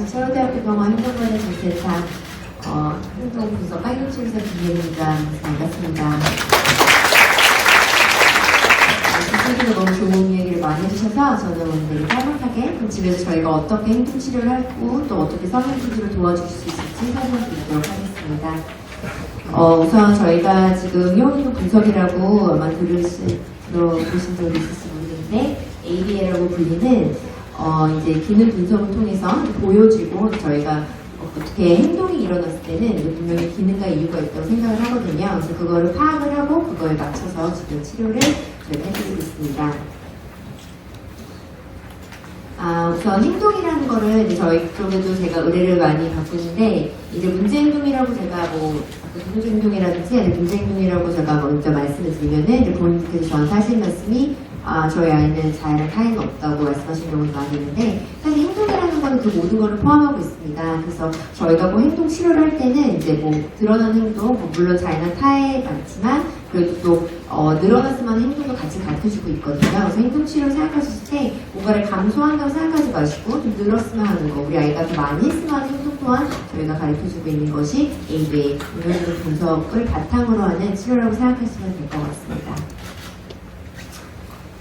안녕하세요. 서울대학교 병원 행정관의 정세타 어, 행동 분석 빨갱치에서 김예입니다. 반갑습니다. 교수님도 너무 좋은 얘기를 많이 해주셔서 저는 오늘 그럼 집에서 저희가 어떻게 행동 치료를 하고 또 어떻게 수술을 도와줄 수 있을지 설명드리도록 하겠습니다. 어, 우선 저희가 지금 흉흉 분석이라고 아마 들으시, 들어보신 적이 있을지 모르겠는데 ABA라고 불리는 어, 이제 기능 분석을 통해서 보여지고 저희가 어떻게 행동이 일어났을 때는 분명히 기능과 이유가 있다고 생각을 하거든요. 그래서 그거를 파악을 하고 그거에 맞춰서 지금 치료를 저희가 해드리고 있습니다. 아, 우선 행동이라는 거를 이제 저희 쪽에도 제가 의뢰를 많이 받고 있는데, 이제 문제 행동이라고 제가 뭐, 문제 행동이라든지 문제 행동이라고 제가 먼저 말씀을 드리면은, 본인께서 저한테 하신 말씀이, 아, 저희 아이는 자해랑 타인은 없다고 말씀하시는 경우도 있는데, 사실 행동이라는 거는 그 모든 거를 포함하고 있습니다. 그래서 저희가 뭐 행동 치료를 할 때는 이제 뭐 드러난 행동, 뭐 물론 자해나 타해 많지만, 그래도 또 어, 늘어났을 만한 행동도 같이 가르쳐주고 있거든요. 그래서 행동 치료를 생각하실 때 뭔가를 감소한다고 생각하지 마시고 좀 늘었으면 하는 거, 우리 아이가 더 많이 했으면 하는 행동 또한 저희가 가르쳐주고 있는 것이 ABA, 운동적 분석을 바탕으로 하는 치료라고 생각하시면 될 것 같습니다.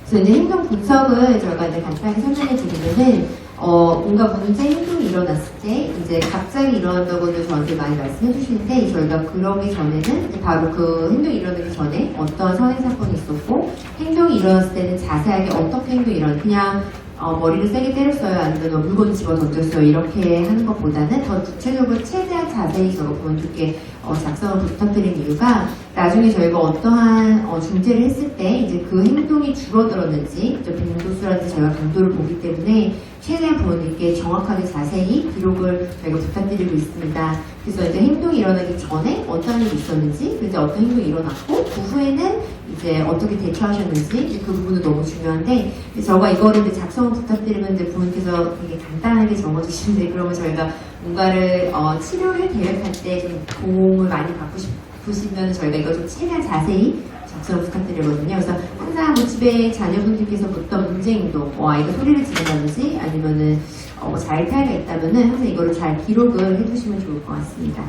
그래서 이제 행동 분석을 저희가 이제 간단히 설명해 드리면은 어, 뭔가 문제 행동이 일어났을 때 이제 갑자기 일어난다고도 저한테 많이 말씀해 주시는데 저희가 그러기 전에는 바로 그 행동이 일어나기 전에 어떤 선행 사건이 있었고 행동이 일어났을 때는 자세하게 어떻게 행동이 일어나 그냥 어, 머리를 세게 때렸어요 아니면 뭐 물건 집어 던졌어요 이렇게 하는 것보다는 더 구체적으로 최대한 자세히 본인께 어, 작성을 부탁드린 이유가 나중에 저희가 어떠한 어, 중재를 했을 때 이제 그 행동이 줄어들었는지 또 빈도수라든지 저희가 강도를 보기 때문에 최대한 부모님께 정확하게 자세히 기록을 저희가 부탁드리고 있습니다. 그래서 이제 행동이 일어나기 전에 어떤 일이 있었는지, 그래서 어떤 행동이 일어났고, 그 후에는 이제 어떻게 대처하셨는지, 이제 그 부분도 너무 중요한데, 저가 이거를 이제 작성을 부탁드리면 이제 부모님께서 되게 간단하게 적어주시는데, 그러면 저희가 뭔가를 어, 치료를 계획할 때 좀 도움을 많이 받고 싶으시면 저희가 이거 좀 최대한 자세히 작성을 부탁드리거든요. 그래서 항상 뭐 집에 자녀분들께서 어떤 문제 행동, 뭐 아이가 소리를 지른다든지 아니면은 어, 자일타이가 있다면은 항상 이거를 잘 기록을 해두시면 좋을 것 같습니다.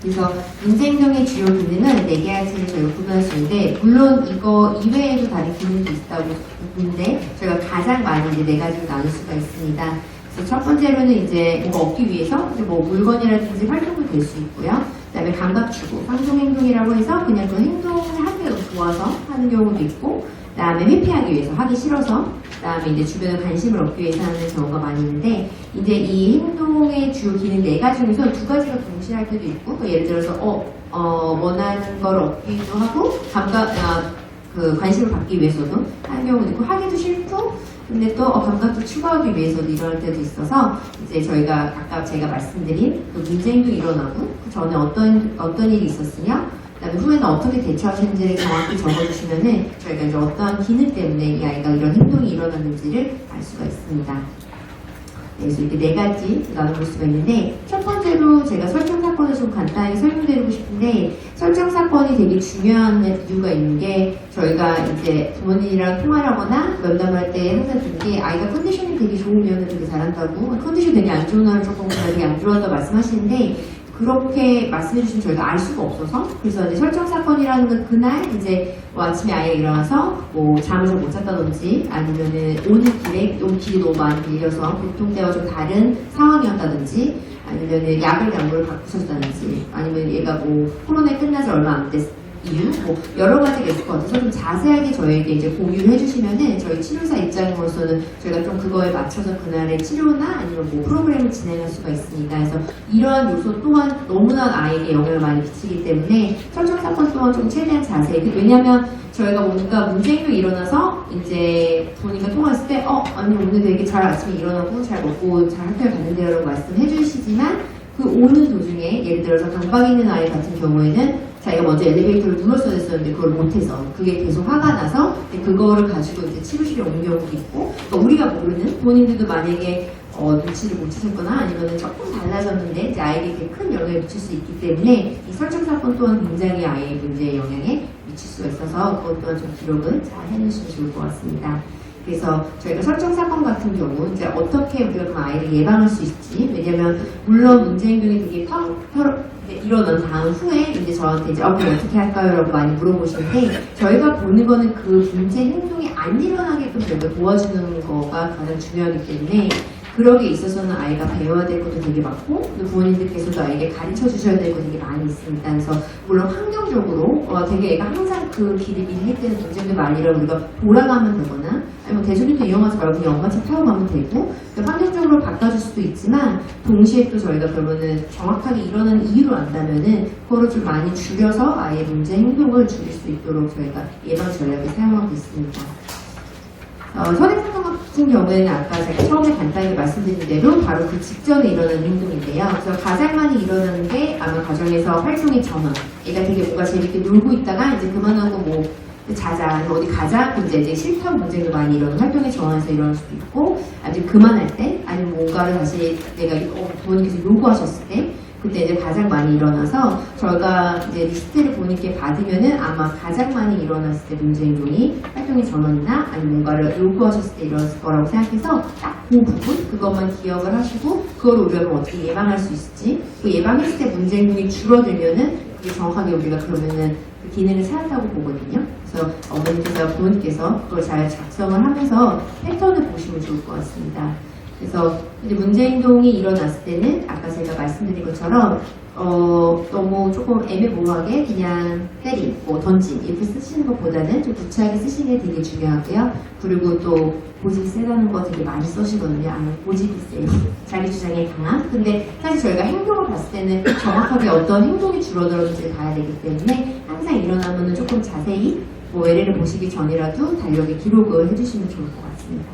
그래서 문제 행동의 주요 기능은 네 가지를 저희가 구분할 수 있는데 물론 이거 이외에도 다른 기능도 있다고 있는데 저희가 가장 많이 이제 네 가지로 나눌 수가 있습니다. 그래서 첫 번째로는 이제 뭔가 얻기 위해서 뭐 물건이라든지 활동을 될수 있고요. 그다음에 감각 추구, 상종 행동이라고 해서 그냥 그 행동을 너무 좋아서 하는 경우도 있고, 그다음에 회피하기 위해서 하기 싫어서, 그다음에 이제 주변에 관심을 얻기 위해서 하는 경우가 많이 있는데, 이제 이 행동의 주요 기능 네 가지 중에서 두 가지가 동시에 할 때도 있고, 또 예를 들어서 어, 어 원하는 걸 얻기도 하고, 감각 아, 그 관심을 받기 위해서도 하는 경우도 있고, 하기도 싫고. 근데 또 어, 감각도 추구하기 위해서도 일어날 때도 있어서 이제 저희가 아까 제가 말씀드린 그 문제 행동이 일어나고 그 전에 어떤 어떤 일이 있었으며 그다음에 후에는 어떻게 대처하셨는지를 정확히 적어주시면은 저희가 이제 어떠한 기능 때문에 이 아이가 이런 행동이 일어났는지를 알 수가 있습니다. 네, 그래서 이렇게 네 가지 나눠볼 수가 있는데 첫 번째 로 제가 설정 사건을 좀 간단히 설명드리고 싶은데 설정 사건이 되게 중요한 이유가 있는 게 저희가 이제 부모님이랑 통화를 하거나 면담할 때 항상 듣는 게 아이가 컨디션이 되게 좋으면 되게 잘한다고 컨디션 되게 안 좋은 날은 조금 되게 안 좋아한다고 말씀하시는데 그렇게 말씀해 주시면 저희가 알 수가 없어서 그래서 이제 설정 사건이라는 건 그날 이제 뭐 아침에 아이가 일어나서 뭐 잠을 좀못 잤다든지 아니면은 오는 길에 좀 길이 너무 많이 밀려서 보통 때와 좀 다른 상황이었다든지 아니면은 약을 약물을 바꾸셨다든지 아니면 얘가 뭐 코로나 끝나서 얼마 안 됐. 이유, 뭐 여러 가지가 있을 것 같아서 좀 자세하게 저에게 이제 공유를 해주시면은 저희 치료사 입장으로서는 저희가 좀 그거에 맞춰서 그날의 치료나 아니면 뭐 프로그램을 진행할 수가 있습니다. 그래서 이러한 요소 또한 너무나 아이에게 영향을 많이 미치기 때문에 설정 사건 또한 좀 최대한 자세히 왜냐하면 저희가 뭔가 문제 행동이 일어나서 이제 본인과 통화했을 때 어, 아니 오늘 되게 잘 아침에 일어나고 잘 먹고 잘 학교에 갔는데요 라고 말씀해 주시지만 그 오는 도중에 예를 들어서 강박 있는 아이 같은 경우에는 자기가 먼저 엘리베이터를 눌렀어야 했었는데 그걸 못해서 그게 계속 화가 나서 그거를 가지고 이제 치료실에 온 경우도 있고 그러니까 우리가 모르는 본인들도 만약에 어, 눈치를 못 채셨거나 아니면 조금 달라졌는데 이제 아이에게 큰 영향을 미칠 수 있기 때문에 이 설정 사건 또한 굉장히 아이의 문제에 영향에 미칠 수가 있어서 그것 또한 좀 기록을 잘 해놓으시면 좋을 것 같습니다. 그래서 저희가 설정 사건 같은 경우 이제 어떻게 우리가 그 아이를 예방할 수 있지? 왜냐면 물론 문제 행동이 되게 펴, 펴, 일어난 다음 후에 이제 저한테 이제 어, 그럼 어떻게 할까요?라고 많이 물어보시는데 저희가 보는 거는 그 문제 행동이 안 일어나게끔 저희가 도와주는 거가 가장 중요하기 때문에 그러기에 있어서는 아이가 배워야 될 것도 되게 많고 또 부모님들께서도 아이에게 가르쳐 주셔야 될 것도 되게 많이 있습니다. 그래서 물론 환경적으로 어, 되게 애가 항상 그 길을 밀릴 때는 문제들 많이 일어나 우리가 돌아가면 되거나 아니면 대중교통 이용하지 말고 엄마차 타고 가면 되고 환경적으로 바꿔줄 수도 있지만 동시에 또 저희가 그러면은 정확하게 일어나는 이유를 안다면은 그거를 좀 많이 줄여서 아이의 문제 행동을 줄일 수 있도록 저희가 예방 전략을 사용하고 있습니다. 어, 선행사건 같은 경우에는 아까 제가 처음에 간단히 말씀드린 대로 바로 그 직전에 일어나는 행동인데요. 그래서 가장 많이 일어나는 게 아마 가정에서 활동의 전환. 애가 되게 뭔가 재밌게 놀고 있다가 이제 그만하고 뭐 자자, 아니면 어디 가자, 이제 이제 싫다는 문제가 많이 일어나는 활동의 전환에서 일어날 수도 있고, 아니면 그만할 때, 아니면 뭔가를 다시 내가 어, 부모님께서 요구하셨을 때, 그때 이제 가장 많이 일어나서 저희가 이제 리스트를 본인께 받으면은 아마 가장 많이 일어났을 때 문제 행동이 활동의 전환이나 아니면 뭔가를 요구하셨을 때 일어났을 거라고 생각해서 딱 그 부분 그것만 기억을 하시고 그걸 우리가 어떻게 예방할 수 있을지 그 예방했을 때 문제 행동이 줄어들면은 그게 정확하게 우리가 그러면은 그 기능을 찾았다고 보거든요. 그래서 어머니께서 부모님께서 그걸 잘 작성을 하면서 패턴을 보시면 좋을 것 같습니다. 그래서 이제 문제 행동이 일어났을 때는 아까 제가 말씀드린 것처럼 어, 너무 조금 애매모호하게 그냥 때림, 뭐 던짐 이렇게 쓰시는 것보다는 좀 구체하게 쓰시는 게 되게 중요하고요. 그리고 또 고집이 세다는 거 되게 많이 써시거든요. 아, 고집이 세요. 자기 주장에 강함. 근데 사실 저희가 행동을 봤을 때는 정확하게 어떤 행동이 줄어들었는지 봐야 되기 때문에 항상 일어나면은 조금 자세히 뭐 외래를 보시기 전이라도 달력에 기록을 해주시면 좋을 것 같습니다.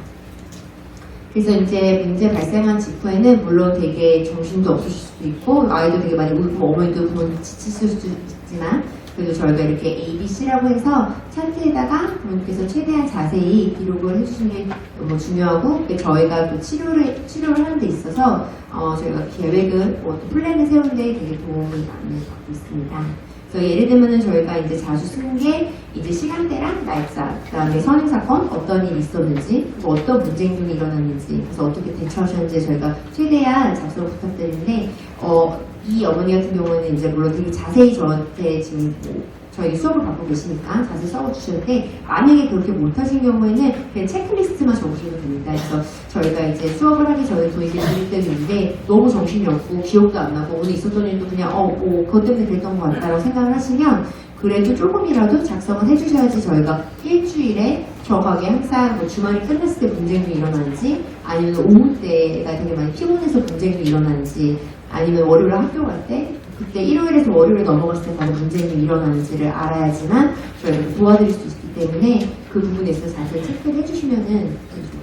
그래서 이제 문제 발생한 직후에는 물론 되게 정신도 없으실 수도 있고 아이도 되게 많이 울고 어머니도 부모님 지칠 수도 있지만 그래도 저희가 이렇게 A, B, C라고 해서 차트에다가 부모님께서 최대한 자세히 기록을 해주시는 게 너무 중요하고 그 저희가 또 치료를 치료를 하는 데 있어서 어, 저희가 계획을 뭐 플랜을 세우는 데 되게 도움이 많이 받고 있습니다. 그래서 예를 들면은 저희가 이제 자주 쓰는 게 이제 시간대랑 날짜, 그다음에 선행 사건 어떤 일이 있었는지, 그리고 어떤 문제 행동이 일어났는지, 그래서 어떻게 대처하셨는지 저희가 최대한 작성을 부탁드리는데 어, 이 어머니 같은 경우는 이제 물론 되게 자세히 저한테 지금 뭐 저희 수업을 받고 계시니까 자세히 써주시는데 만약에 그렇게 못하신 경우에는 그냥 체크리스트만 적으셔도 됩니다. 그래서 저희가 이제 수업을 하기 전에 도입이 드릴 때문인데 너무 정신이 없고 기억도 안 나고 오늘 있었던 일도 그냥 어, 뭐 그것 때문에 그랬던 것 같다라고 생각을 하시면 그래도 조금이라도 작성을 해주셔야지 저희가 일주일에 정확하게 항상 뭐 주말이 끝났을 때 문제점이 일어나는지 아니면 오후 때가 되게 많이 피곤해서 문제점이 일어나는지 아니면 월요일 학교 갈 때 그때 일요일에서 월요일에 넘어갔을 때 바로 문제점이 일어나는지를 알아야지만 저희가 도와드릴 수 있기 때문에 그 부분에 있어서 자세히 체크를 해주시면은 좋을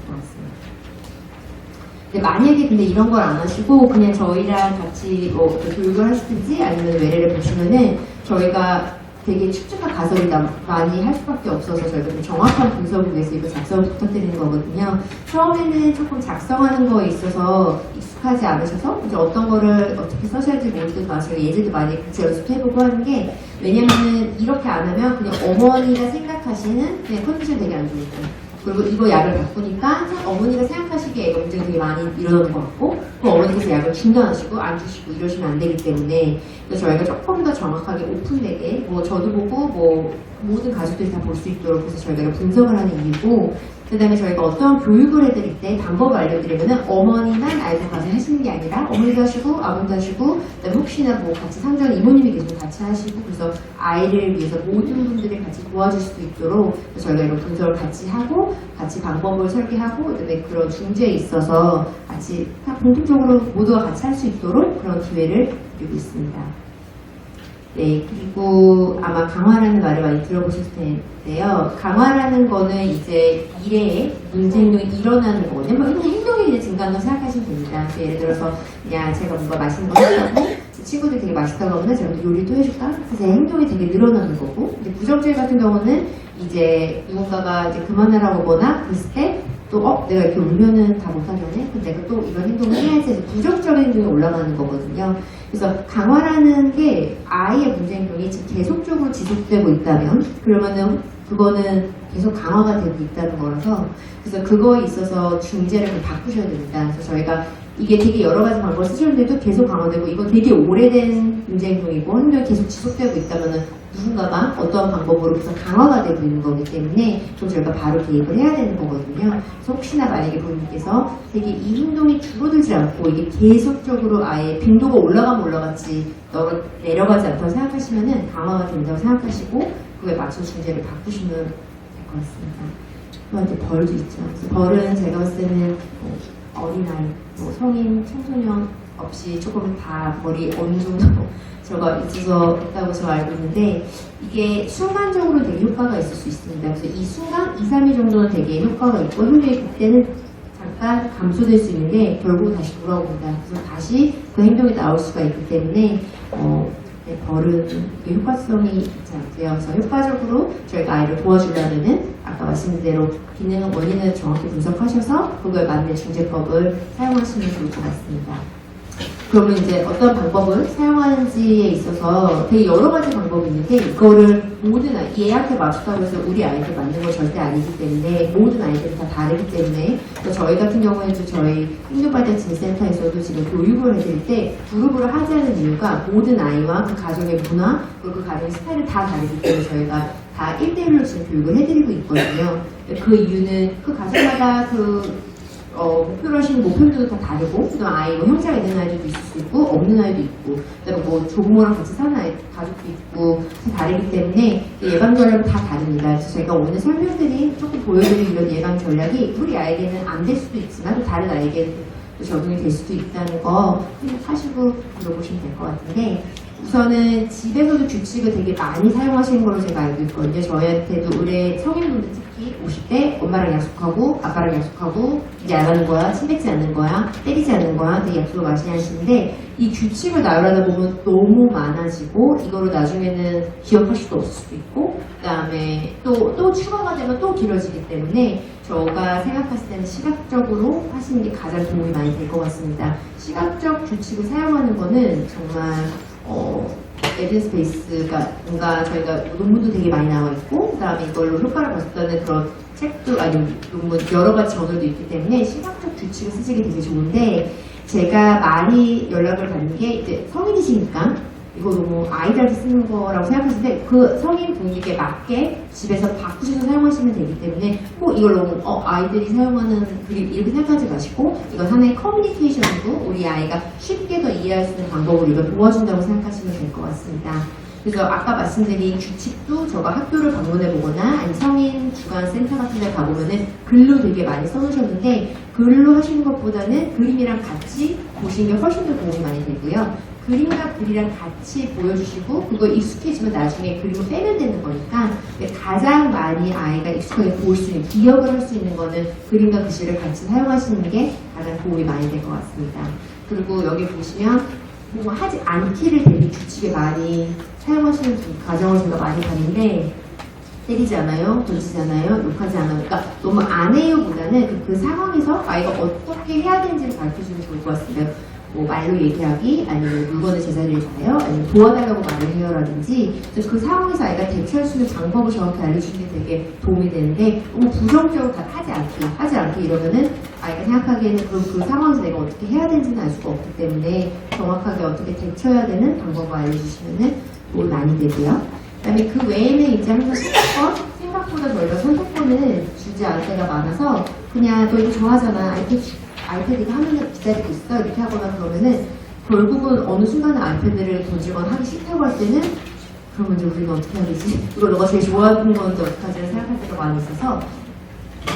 것 같습니다. 근데 만약에 근데 이런 걸 안 하시고 그냥 저희랑 같이 뭐 교육을 하시든지 아니면 외래를 보시면은 저희가 되게 축축한 가설이 나- 많이 할 수밖에 없어서 저희가 좀 정확한 분석을 위해서 이거 작성을 부탁드리는 거거든요. 처음에는 조금 작성하는 거에 있어서 익숙하지 않으셔서 이제 어떤 거를 어떻게 써셔야 할지 모르겠어서 제가 예제도 많이 같이 연습해보고 하는 게 왜냐면은 이렇게 안 하면 그냥 어머니가 생각하시는 그냥 컨디션 되게 안 좋을까요? 그리고 이거 약을 바꾸니까 어머니가 생각하시기에 문제가 되게 많이 일어나는 것 같고 그 어머니께서 약을 중단하시고 안 주시고 이러시면 안 되기 때문에 그래서 저희가 조금 더 정확하게 오픈되게 뭐 저도 보고 뭐 모든 가족들이 다 볼 수 있도록 해서 저희가 분석을 하는 이유고 그 다음에 저희가 어떤 교육을 해드릴 때 방법을 알려드리면은 어머니만 알고 가서 하시는 게 아니라 어머니도 하시고 아버지도 하시고 혹시나 뭐 같이 상전 이모님이 계시면 같이 하시고 그래서 아이를 위해서 모든 분들이 같이 도와줄 수 있도록 저희가 이런 분석을 같이 하고 같이 방법을 설계하고 그다음에 그런 중재에 있어서 같이 다 공통적으로 모두가 같이 할 수 있도록 그런 기회를 드리고 있습니다. 네, 그리고 아마 강화라는 말을 많이 들어보실 텐데요. 강화라는 거는 이제 미래에 문제 행동이 일어나는 거거든요. 뭐 그냥 행동이 이제 증가한다고 생각하시면 됩니다. 그래서 예를 들어서 그냥 제가 뭔가 맛있는 거 한다고 친구들이 되게 맛있다고 하면 제가 또 요리도 해줄까? 그래서 제 행동이 되게 늘어나는 거고 이제 부정주의 같은 경우는 이제 누군가가 이제 그만하라고 하거나 그랬을 때 또, 어, 내가 이렇게 울면은 다 못하려네? 그럼 내가 또 이런 행동을 해야지 해서 부정적인 행동이 올라가는 거거든요. 그래서 강화라는 게 아이의 문제 행동이 계속적으로 지속되고 있다면, 그러면은 그거는 계속 강화가 되고 있다는 거라서 그래서 그거에 있어서 중재를 좀 바꾸셔야 됩니다. 그래서 저희가 이게 되게 여러 가지 방법을 쓰셨는데도 계속 강화되고 이건 되게 오래된 문제 행동이고 행동이 계속 지속되고 있다면은 누군가가 어떤 방법으로 계속 강화가 되고 있는 거기 때문에 좀 저희가 바로 개입을 해야 되는 거거든요. 그래서 혹시나 만약에 본인께서 되게 이 행동이 줄어들지 않고 이게 계속적으로 아예 빈도가 올라가면 올라갔지 너- 내려가지 않다고 생각하시면은 강화가 된다고 생각하시고 그에 맞춰 중재를 바꾸시면 될 것 같습니다. 또 이제 벌도 있죠. 벌은 제가 봤을 때는 뭐 어린아이, 뭐 성인, 청소년 없이 조금 다 벌이 어느 정도 저가 있어서 있다고 저 알고 있는데 이게 순간적으로 되게 효과가 있을 수 있습니다. 그래서 이 순간 2, 3일 정도는 되게 효과가 있고 현재 그때는 잠깐 감소될 수 있는데 결국 다시 돌아옵니다. 그래서 다시 그 행동이 나올 수가 있기 때문에 어, 네, 벌은 이게 효과성이. 그래서 효과적으로 저희가 아이를 도와주려면은 아까 말씀드린 대로 기능은 원인을 정확히 분석하셔서 그거에 맞는 중재법을 사용하시면 좋을 것 같습니다. 그러면 이제 어떤 방법을 사용하는지에 있어서 되게 여러 가지 방법이 있는데 이거를 모든 아이, 이 애한테 맞췄다고 해서 우리 아이한테 맞는 건 절대 아니기 때문에 모든 아이들이 다 다르기 때문에 저희 같은 경우에도 저희 행동발달진센터에서도 지금 교육을 해드릴 때 그룹을 하지 않은 이유가 모든 아이와 그 가정의 문화 그리고 그 가정의 스타일이 다 다르기 때문에 저희가 다 1대1로 지금 교육을 해드리고 있거든요. 그 이유는 그 가정마다 그 어, 목표로 하시는 목표들도 다 다르고, 또 아이, 뭐 형제가 있는 아이들도 있을 수 있고, 없는 아이도 있고, 그다음에 뭐 조부모랑 같이 사는 아이, 가족도 있고, 다 다르기 때문에 예방 전략은 다 다릅니다. 그래서 제가 오늘 설명드린 조금 보여드린 이런 예방 전략이 우리 아이에게는 안 될 수도 있지만 또 다른 아이에게는 또 적용이 될 수도 있다는 거 생각하시고 들어보시면 될 것 같은데, 우선은 집에서도 규칙을 되게 많이 사용하시는 걸로 제가 알고 있거든요. 저희한테도 올해 성인분들 50대 엄마랑 약속하고 아빠랑 약속하고 이제 안 하는 거야, 침 뱉지 않는 거야, 때리지 않는 거야 되게 약속을 많이 하시는데 이 규칙을 나열하다 보면 너무 많아지고 이거를 나중에는 기억할 수도 없을 수도 있고 그 다음에 또 또 추가가 되면 또 길어지기 때문에 저가 생각했을 때는 시각적으로 하시는 게 가장 도움이 많이 될 것 같습니다. 시각적 규칙을 사용하는 거는 정말 어, 에비스페이스가 뭔가 저희가 논문도 되게 많이 나와 있고 그다음에 이걸로 효과를 봤다는 그런 책도 아니 논문 여러 가지 저널도 있기 때문에 시각적 규칙을 쓰시기 되게 좋은데 제가 많이 연락을 받는 게 이제 성인이시니까 이거 너무 아이들한테 쓰는 거라고 생각하시는데 그 성인 분위기에 맞게 집에서 바꾸셔서 사용하시면 되기 때문에 꼭 이걸 너무 어, 아이들이 사용하는 그림 이렇게 생각하지 마시고 이건 하나의 커뮤니케이션이고 우리 아이가 쉽게 더 이해할 수 있는 방법으로 이걸 도와준다고 생각하시면 될 것 같습니다. 그래서 아까 말씀드린 규칙도 저가 학교를 방문해 보거나 아니 성인 주간 센터 같은 데 가보면은 글로 되게 많이 써놓으셨는데 글로 하시는 것보다는 그림이랑 같이 보시는 게 훨씬 더 도움이 많이 되고요. 그림과 글이랑 같이 보여주시고 그거 익숙해지면 나중에 그림을 빼면 되는 거니까 가장 많이 아이가 익숙하게 볼 수 있는 기억을 할 수 있는 거는 그림과 글씨를 같이 사용하시는 게 가장 도움이 많이 될 것 같습니다. 그리고 여기 보시면 뭐 하지 않기를 되게 규칙에 많이 사용하시는 가정을 제가 많이 봤는데 때리지 않아요, 던지지 않아요, 욕하지 않아요. 그러니까 너무 안 해요보다는 그, 그 상황에서 아이가 어떻게 해야 되는지를 가르쳐주면 좋을 것 같습니다. 뭐 말로 얘기하기, 아니면 물건을 제자리에 놔요, 아니면 도와달라고 말을 해요라든지 그래서 그 상황에서 아이가 대처할 수 있는 방법을 정확히 알려주는 게 되게 도움이 되는데 너무 부정적으로 다 하지 않기, 하지 않기 이러면은 아이가 생각하기에는 그, 그 상황에서 내가 어떻게 해야 되는지는 알 수가 없기 때문에 정확하게 어떻게 대처해야 되는 방법을 알려주시면은 도움이 많이 되고요. 그다음에 그 외에는 이제 항상 선택권 생각보다 저희가 선택권을 주지 않을 때가 많아서 그냥 너 이거 좋아하잖아 아이패드 주- 아이패드 이거 하면은 기다리고 있어 이렇게 하거나 그러면은 결국은 어느 순간에 아이패드를 던지거나 하기 싫다고 할 때는 그러면 이제 우리는 어떻게 해야 되지? 이걸 너가 제일 좋아하는 건데 어떡하지? 생각할 때가 많이 있어서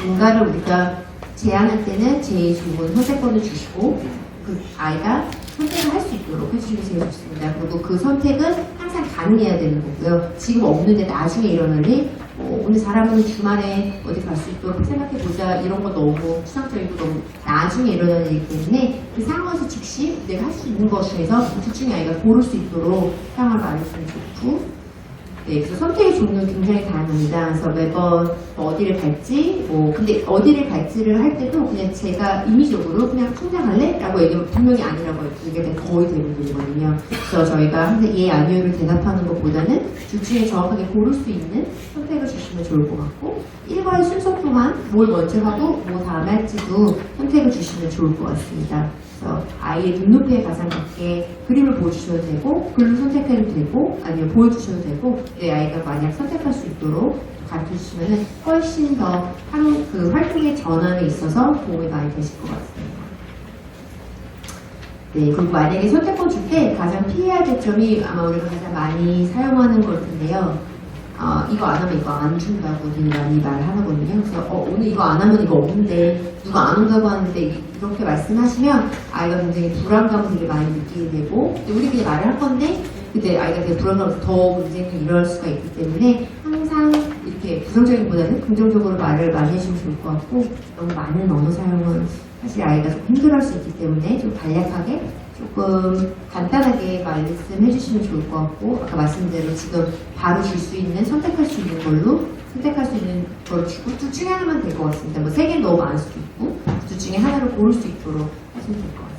뭔가를 우리가 제안할 때는 제일 좋은 선택권을 주시고 그 아이가 선택을 할 수 있도록 해주시면 제일 좋습니다. 그리고 그 선택은 항상 가능해야 되는 거고요. 지금 없는데 나중에 일어날 일, 뭐 오늘 잘하면 주말에 어디 갈수 있도록 생각해보자 이런 거 너무 추상적이고 너무 나중에 일어날 일이기 때문에 그 상황에서 즉시 내가 할 수 있는 것 중에서 둘 중에 아이가 고를 수 있도록 상황을 알려주면 좋고 네, 그래서 선택의 종류는 굉장히 다양합니다. 그래서 매번 또 어디를 갈지, 뭐, 근데 어디를 갈지를 할 때도 그냥 제가 임의적으로 그냥 통장 갈래? 라고 얘기하면 분명히 아니라고 얘기가 거의 대부분이거든요. 그래서 저희가 항상 예, 아니요를 대답하는 것보다는 둘 중에 정확하게 고를 수 있는 선택을 주시면 좋을 것 같고, 일과의 순서 또한 뭘 먼저 하고 뭐 다음에 할지도 선택을 주시면 좋을 것 같습니다. 그래서 아이의 눈높이에 가장 맞게 그림을 보여주셔도 되고, 글로 선택해도 되고, 아니면 보여주셔도 되고, 내 아이가 만약 선택할 수 있도록 가르쳐 주시면 훨씬 더 한- 그 활동의 전환에 있어서 도움이 많이 되실 것 같습니다. 네, 그리고 만약에 선택권 줄 때 가장 피해야 될 점이 아마 우리가 가장 많이 사용하는 걸 텐데요. 어, 이거 안 하면 이거 안 준다고 되게 많이 말하거든요. 그래서 어, 오늘 이거 안 하면 이거 없는데 누가 안 온다고 하는데 이렇게 말씀하시면 아이가 굉장히 불안감을 되게 많이 느끼게 되고 우리 그냥 말을 할 건데 근데 아이가 되게 불안감을 더 문제는 일어날 수가 있기 때문에 항상 이렇게 부정적인 보다는 긍정적으로 말을 많이 해주면 좋을 것 같고 너무 많은 언어 사용은 사실 아이가 좀 힘들어할 수 있기 때문에 좀 간략하게 조금 간단하게 말씀해 주시면 좋을 것 같고 아까 말씀드린 대로 지금 바로 줄 수 있는 선택할 수 있는 걸로 선택할 수 있는 걸 주고 둘 중에 하나만 될 것 같습니다. 뭐 세 개는 너무 많을 수도 있고 둘 중에 하나를 고를 수 있도록 하시면 될 것. 그래서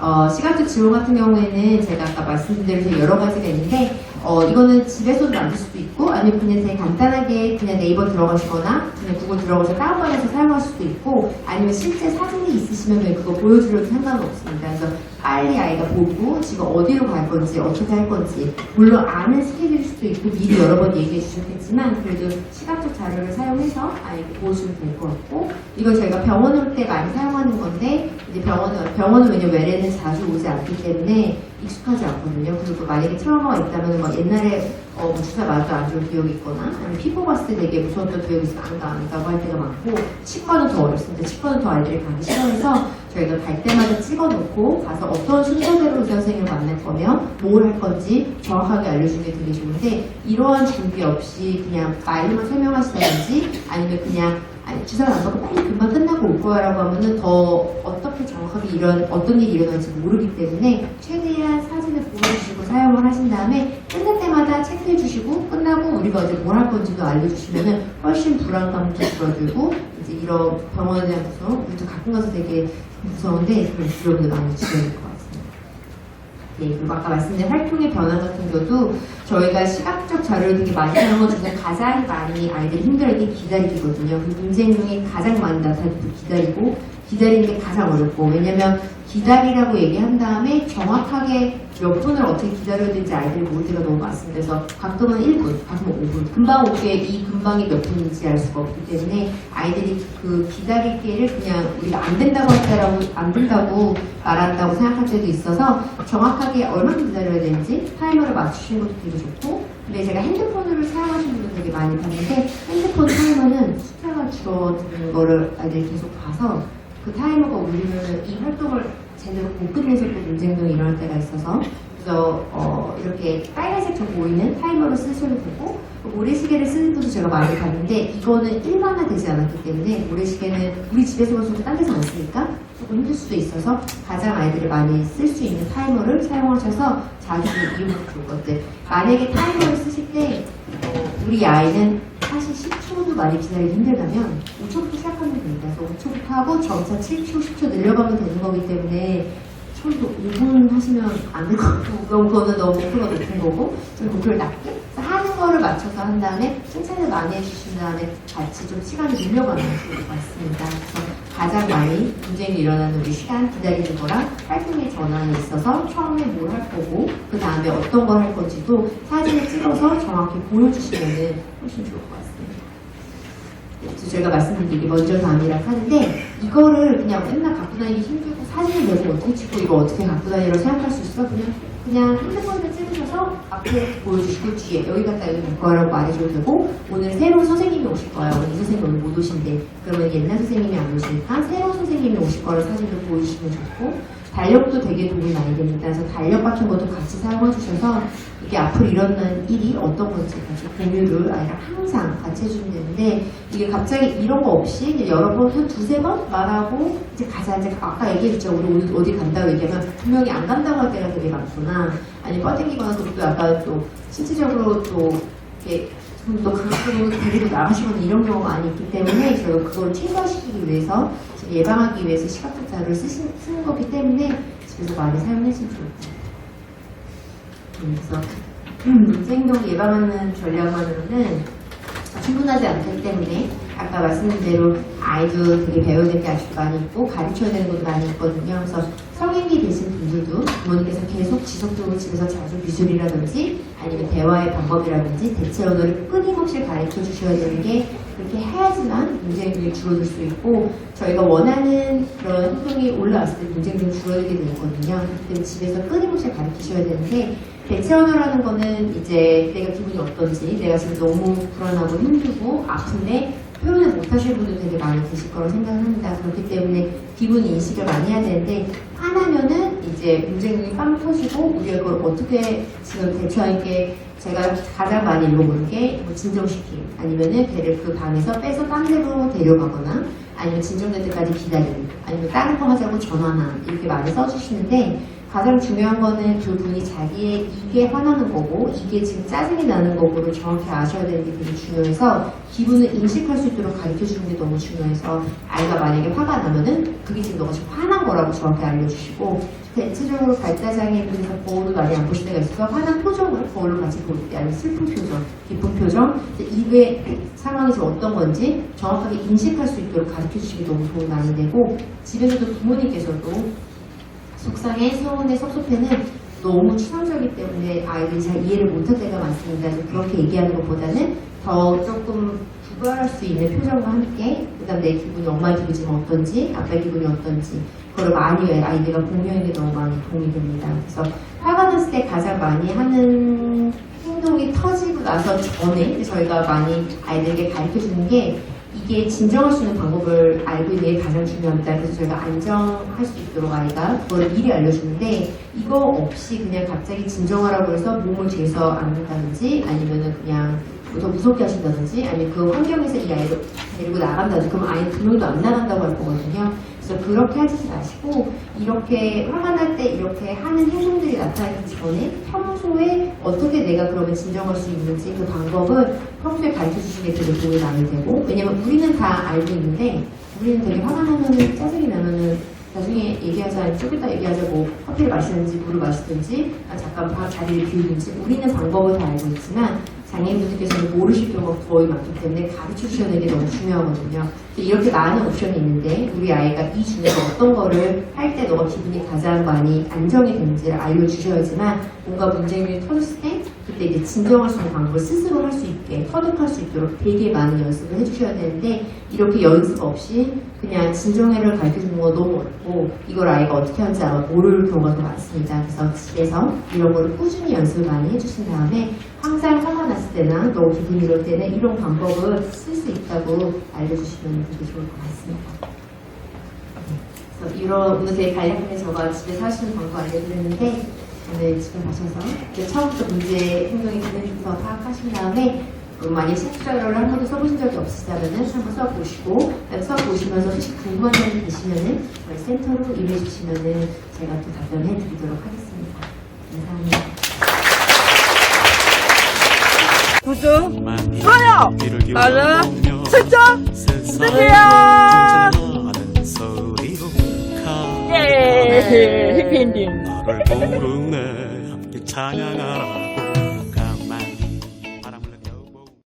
어, 시각적 지원 같은 경우에는 제가 아까 말씀드린 대로 여러 가지가 있는데 어, 이거는 집에서도 만들 수도 있고 아니면 그냥 되게 간단하게 그냥 네이버 들어가시거나 그냥 구글 들어가서 다운받아서 사용할 수도 있고 아니면 실제 사진이 있으시면 그거 보여주려도 상관은 없습니다. 그래서 빨리 아이가 보고 지금 어디로 갈 건지 어떻게 할 건지 물론 아는 스케줄일 수도 있고 미리 여러 번 얘기해 주셨겠지만 그래도 시각적 자료를 사용해서 아이에게 보여주면 될 것 같고 이거 저희가 병원 올 때 많이 사용하는 건데 이제 병원은 병원은 왜냐면 외래는 자주 오지 않기 때문에 익숙하지 않거든요. 그리고 만약에 트라우마가 있다면 막 옛날에 어, 뭐 주사 맞아도 안 좋은 기억이 있거나 아니면 피부 봤을 때 되게 무서웠던 기억이 있어 안가 안 가고 할 때가 많고 치과는 더 어렵습니다. 치과는 더 아이들이 가기 싫어해서 저희가 갈 때마다 찍어놓고 가서 어떤 순서대로 선생님을 만날 거면 뭘할 건지 정확하게 알려주는 게 되게 좋은데 이러한 준비 없이 그냥 말로만 설명하시다든지 아니면 그냥 아니, 주사를 안 받고 빨리 금방 끝나고 올 거야라고 하면은 더 어떻게 정확하게 이런 어떤 일이 일어날지 모르기 때문에 최대한 사진을 보여주시고 사용을 하신 다음에 끝날 때마다 체크해 주시고 끝나고 우리가 이제 뭘 할 건지도 알려주시면은 훨씬 불안감도 줄어들고 이런 병원에 대한 무서움 우리도 가끔 가서 되게 무서운데 그런 두려움도 많이 줄어들 것 같습니다. 네, 그리고 아까 말씀드린 활동의 변화 같은 경우도 저희가 시각적 자료를 되게 많이 사용하는 것 중에 가장 많이 아이들이 힘들어하는 게 기다리기거든요. 그 문제 중에 가장 많이 나타나는 게 기다리고 기다리는 게 가장 어렵고 왜냐면 기다리라고 얘기한 다음에 정확하게 몇 분을 어떻게 기다려야 되는지 아이들이 모를 때가 너무 많습니다. 그래서 가끔은 1분, 가끔은 5분. 금방 오게 이 금방이 몇 분인지 알 수가 없기 때문에 아이들이 그 기다리기를 그냥 우리가 안 된다고 할 때라고 안 된다고 말한다고 생각할 때도 있어서 정확하게 얼마나 기다려야 되는지 타이머를 맞추시는 것도 되게 좋고 근데 제가 핸드폰으로 사용하시는 분들 되게 많이 봤는데 핸드폰 타이머는 숫자가 줄어드는 거를 아이들이 계속 봐서 그 타이머가 울리면 이 활동을 제대로 못 끝내서 또 문제행동이 일어날 때가 있어서 그래서 어, 이렇게 빨간색처럼 보이는 타이머를 쓰셔도 되고 그 모래시계를 쓰는 분도 제가 많이 봤는데 이거는 일반화되지 않았기 때문에 모래시계는 우리 집에서 써도 딴 데서 안 쓰니까 조금 힘들 수도 있어서 가장 아이들이 많이 쓸 수 있는 타이머를 사용하셔서 자주 이용하면 좋을 것 같아요. 만약에 타이머를 쓰실 때 어, 우리 아이는 사실 10초도 많이 기다리기 힘들다면 5초부터 시작하면. 그래서 5초부터 하고 점차 7초, 10초 늘려가면 되는 거기 때문에 처음부터 5분 하시면 안 될 것 같고 그럼 그거는 너무 목표가 높은 거고 좀 목표를 낮게 하는 거를 맞춰서 한 다음에 칭찬을 많이 해주신 다음에 같이 좀 시간을 늘려가면 좋을 것 같습니다. 그래서 가장 많이 분쟁이 일어나는 우리 시간 기다리는 거랑 활동의 전환에 있어서 처음에 뭘 할 거고 그 다음에 어떤 걸 할 건지도 사진을 찍어서 정확히 보여주시면 훨씬 좋을 것. 그래서 제가 말씀드린 게 이게 먼저 다음이라 하는데 이거를 그냥 맨날 갖고 다니기 힘들고 사진을 내고 어떻게 찍고 이거 어떻게 갖고 다니라고 생각할 수 있어? 그냥 그냥 핸드폰을 찍으셔서 앞에 보여주시고 뒤에 여기 갔다 여기 갈 거라고 말해줘도 되고 오늘 새로운 선생님이 오실 거예요. 오늘 이 선생님 오늘 못 오신대. 그러면 옛날 선생님이 안 오시니까 새로운 선생님이 오실 거를 사진도 보여주시면 좋고 달력도 되게 도움이 많이 됩니다. 그래서 달력 같은 것도 같이 사용해 주셔서 이게 앞으로 일어나는 일이 어떤 건지 같이 공유를 아이랑 항상 같이 해주면 되는데 이게 갑자기 이런 거 없이 여러 번, 한 두세 번 말하고 이제 가자. 이제 아까 얘기했죠. 우리 오늘 어디 간다고 얘기하면 분명히 안 간다고 할 때가 되게 많구나. 아니 그리고 또 약간 또 신체적으로 또 이렇게 또 그쪽으로 데리고 나가시거나 이런 경우가 많이 있기 때문에 저희가 그걸 최소화시키기 위해서 예방하기 위해서 시각적자를 쓰신, 쓰는 거기 때문에 집에서 많이 사용하시면 같아요. 음, 그래서 문제 행동 예방하는 전략만으로는 충분하지 않기 때문에 아까 말씀드린 대로 아이도 되게 배워야 될 게 아직도 많이 있고 가르쳐야 되는 것도 많이 있거든요. 그래서 성인이 되신 분들도 부모님께서 계속 지속적으로 집에서 자주 미술이라든지 아니면 대화의 방법이라든지 대체 언어를 끊임없이 가르쳐 주셔야 되는 게 그렇게 해야지만 문제행동이 줄어들 수 있고 저희가 원하는 그런 행동이 올라왔을 때 문제행동이 줄어들게 되거든요. 그때 집에서 끊임없이 가르치셔야 되는데 대체 언어라는 거는 이제 내가 기분이 어떤지 내가 지금 너무 불안하고 힘들고 아픈데 표현을 못 하실 분들 되게 많이 계실 거라고 생각합니다. 그렇기 때문에 기분 인식을 많이 해야 되는데 화나면은 이제 문제점이 빵 터지고 우리가 그걸 어떻게 지금 대처할 게 제가 가장 많이 읽어보는 게 뭐 진정시킴 아니면은 배를 그 방에서 빼서 딴 데로 데려가거나 아니면 진정될 때까지 기다리는 아니면 다른 거 하자고 전화나 이렇게 많이 써주시는데 가장 중요한 거는 두 분이 자기의 이게 화나는 거고 이게 지금 짜증이 나는 거고를 정확히 아셔야 되는 게 되게 중요해서 기분을 인식할 수 있도록 가르쳐 주는 게 너무 중요해서 아이가 만약에 화가 나면은 그게 지금 너가 지금 화난 거라고 정확히 알려주시고 대체적으로 발달장애인들에서 거울을 많이 안 보실 때가 있어서 화난 표정을 거울로 같이 볼 때 아니면 슬픈 표정, 기쁜 표정. 상황이 지금 어떤 건지 정확하게 인식할 수 있도록 가르쳐 주시기 너무 도움이 많이 되고 집에서도 부모님께서도 속상해, 서운해, 섭섭해는 너무 추상적이기 때문에 아이들이 잘 이해를 못할 때가 많습니다. 그렇게 얘기하는 것보다는 더 조금 구별할 수 있는 표정과 함께 그다음 내 기분이 엄마의 기분이 지금 어떤지 아빠의 기분이 어떤지 그걸 많이 아이들과 공유하는 게 너무 많이 도움이 됩니다. 그래서 화가 났을 때 가장 많이 하는 행동이 터지고 나서 전에 저희가 많이 아이들에게 가르쳐 주는 게 이게 진정할 수 있는 방법을 알고 있는 게 가장 중요합니다. 그래서 저희가 안정할 수 있도록 아이가 그걸 미리 알려주는데 이거 없이 그냥 갑자기 진정하라고 해서 몸을 죄서 안는다든지 아니면은 그냥 더 무섭게 하신다든지 아니면 그 환경에서 이 아이를 데리고 나간다든지 그럼 아이는 두 명도 안 나간다고 할 거거든요. 그래서 그렇게 하지 마시고 이렇게 화가 날 때 이렇게 하는 행동들이 나타나기 전에 평소에 어떻게 내가 그러면 진정할 수 있는지 그 방법을 평소에 가르쳐 주시는 게 되게 도움이 많이 되고 왜냐면 우리는 다 알고 있는데 우리는 되게 화가 나면은 짜증이 나면은 나중에 얘기하자 좀 이따 얘기하자 뭐 커피를 마시든지 물을 마시든지 아, 잠깐 바- 자리를 비우든지 우리는 방법을 다 알고 있지만 장애인분들께서는 모르실 경우가 거의 많기 때문에 가르쳐 주셔야 되는 게 너무 중요하거든요. 이렇게 많은 옵션이 있는데 우리 아이가 이 중에서 어떤 거를 할 때 너가 기분이 가장 많이 안정이 되는지를 알려주셔야지만 뭔가 문제가 터졌을 때 그때 이제 진정할 수 있는 방법을 스스로 할 수 있게 터득할 수 있도록 되게 많은 연습을 해주셔야 되는데 이렇게 연습 없이 그냥 진정회를 가르쳐 주는 거 너무 어렵고 이걸 아이가 어떻게 하는지 아마 모를 경우가 더 많습니다. 그래서 집에서 이런 거를 꾸준히 연습을 많이 해주신 다음에 항상 화가 났을 때나 너무 기분이 이럴 때는 이런 방법을 쓸 수 있다고 알려주시면 되게 좋을 것 같습니다. 그래서 이런 오늘 되게 간략하게 제가 집에서 하시는 방법 알려드렸는데 오늘 집에 가셔서 이제 처음부터 문제 행동이 되는지부터 파악하신 다음에 어, 만약 색조를 한 번도 써보신 적이 없으시다면은 한번 써보시고 써보시면서 혹시 궁금한 점이 계시면은 저희 센터로 임해 주시면은 제가 또 답변해 드리도록 하겠습니다. 감사합니다. 구독, 좋아요, 알람 설정 주세요. 예, 해피엔딩. 나를 부르네. 함께 찬양하라고